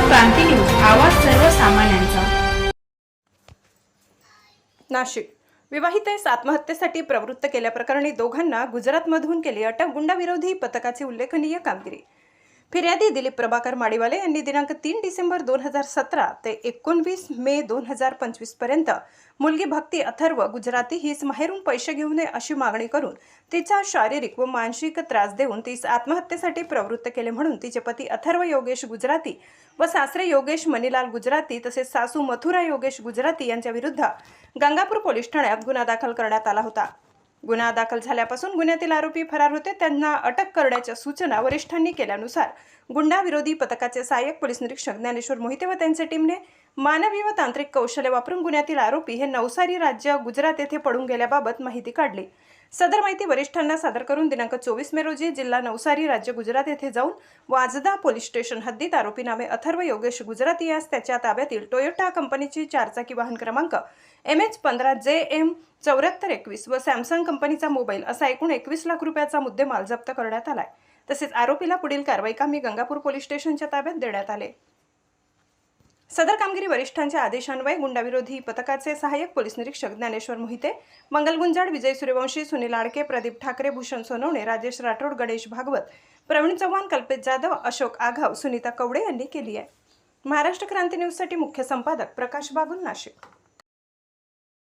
क्रांती news आवाज सर्वसामान्यांचा. नाशिक. विवाहितेस आत्महत्येसाठी प्रवृत्त केल्याप्रकरणी दोघांना गुजरातमधून केली अटक गुंडाविरोधी पथकाची उल्लेखनीय कामगिरी. फिर्यादी दिलीप प्रभाकर माडीवाले यांनी दिनांक तीन डिसेंबर दोन हजार सतरा ते एकोणवीस मे दोन हजार पंचवीसपर्यंत मुलगी भक्ती अथर्व गुजराती हीच माहेरून पैसे घेऊ नये अशी मागणी करून तिचा शारीरिक व मानसिक त्रास देऊन तीस आत्महत्येसाठी प्रवृत्त केले म्हणून तिचे पती अथर्व योगेश गुजराती व सासरे योगेश मनीलाल गुजराती तसेच सासू मथुरा योगेश गुजराती यांच्या विरुद्ध गंगापूर पोलीस ठाण्यात गुन्हा दाखल करण्यात आला होता. गुन्हा दाखल झाल्यापासून गुन्ह्यातील आरोपी फरार होते. त्यांना अटक करण्याच्या सूचना वरिष्ठांनी केल्यानुसार गुंडाविरोधी पथकाचे सहाय्यक पोलीस निरीक्षक ज्ञानेश्वर मोहिते व त्यांच्या टीमने मानवी व तांत्रिक कौशल्य वापरून गुन्ह्यातील आरोपी हे नवसारी राज्य गुजरात येथे पडून गेल्याबाबत माहिती काढली. सदर माहिती वरिष्ठांना सादर करून दिनांक चोवीस मे रोजी जिल्हा नवसारी राज्य गुजरात येथे जाऊन वाजदा पोलीस स्टेशन हद्दीत आरोपी नामे अथर्व योगेश गुजराती यास त्याच्या ताब्यातील टोयोटा कंपनीची चारचाकी वाहन क्रमांक एम एच पंधरा जे एम चौऱ्याहत्तर एकवीस व सॅमसंग कंपनीचा मोबाईल असा एकूण एकवीस लाख रुपयाचा मुद्देमाल जप्त करण्यात आलाय. तसेच आरोपीला पुढील कारवाई कामी गंगापूर पोलीस स्टेशनच्या ताब्यात देण्यात आले. सदर कामगिरी वरिष्ठांच्या आदेशान्वये गुंडाविरोधी पथकाचे सहाय्यक पोलीस निरीक्षक ज्ञानेश्वर मोहिते मंगल गुंजाड विजय सूर्यवंशी सुनील आडके प्रदीप ठाकरे भूषण सोनवणे राजेश राठोड गणेश भागवत प्रवीण चव्हाण कल्पेश जाधव अशोक आघाव सुनीता कवडे यांनी केली आहे. महाराष्ट्र क्रांती न्यूजसाठी मुख्य संपादक प्रकाश बागुल नाशिक.